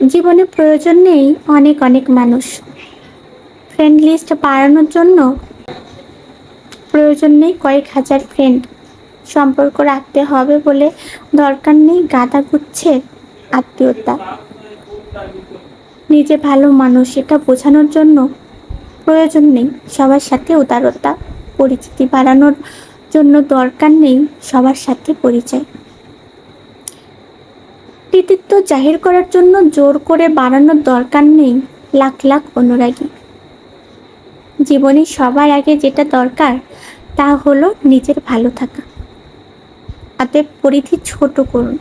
জীবনে প্রয়োজন নেই অনেক অনেক মানুষ। ফ্রেন্ড লিস্ট বাড়ানোর জন্য প্রয়োজন নেই কয়েক হাজার ফ্রেন্ড সম্পর্ক রাখতে হবে বলে দরকার নেই গাদা গুচ্ছের আত্মীয়তা। নিজে ভালো মানুষ, এটা বোঝানোর জন্য প্রয়োজন নেই সবার সাথে উদারতা। পরিচিতি বাড়ানোর জন্য দরকার নেই সবার সাথে পরিচয়। কৃতিত্ব জাহির করার জন্য জোর করে বাড়ানোর দরকার নেই, লাখ লাখ অনুরাগী। জীবনে সবার আগে যেটা দরকার, তা হলো নিজের ভালো থাকা। অতএব পরিধি ছোট করুন।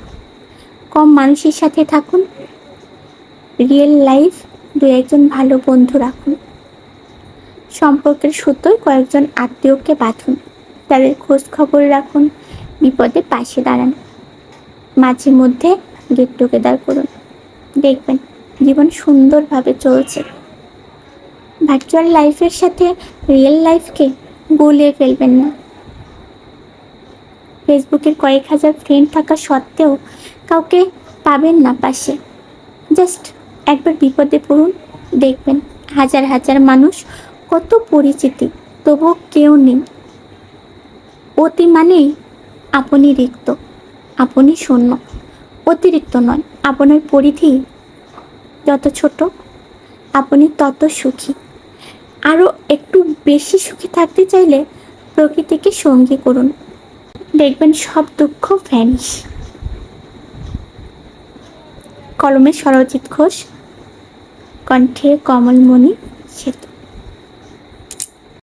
কম মানুষের সাথে থাকুন। রিয়েল লাইফ দু একজন ভালো বন্ধু রাখুন। সম্পর্কের সুতোয় কয়েকজন আত্মীয়কে বাঁধুন। তাদের খোঁজ খবর রাখুন। বিপদে পাশে দাঁড়ান। মাঝে মধ্যে গেট টুগেদার করুন। দেখবেন, জীবন সুন্দরভাবে চলছে। ভার্চুয়াল লাইফের সাথে রিয়েল লাইফকে গুলিয়ে ফেলবেন না। ফেসবুকের কয়েক হাজার ফ্রেন্ড থাকা সত্ত্বেও কাউকে পাবেন না পাশে। জাস্ট একবার বিপদে পড়ুন, দেখবেন হাজার হাজার মানুষ কত পরিচিতি, তবুও কেউ নেই। অতি মানেই আপনি রিক্ত, আপনি শূন্য। অতিরিক্ত নয়। আপনার পরিধি যত ছোট, আপনি তত সুখী। আরও একটু বেশি সুখী থাকতে চাইলে প্রকৃতিকে সঙ্গী করুন। দেখবেন সব দুঃখ ভ্যানিশ কলমে সরজিৎ ঘোষ, কণ্ঠে কমলমণি সেতু।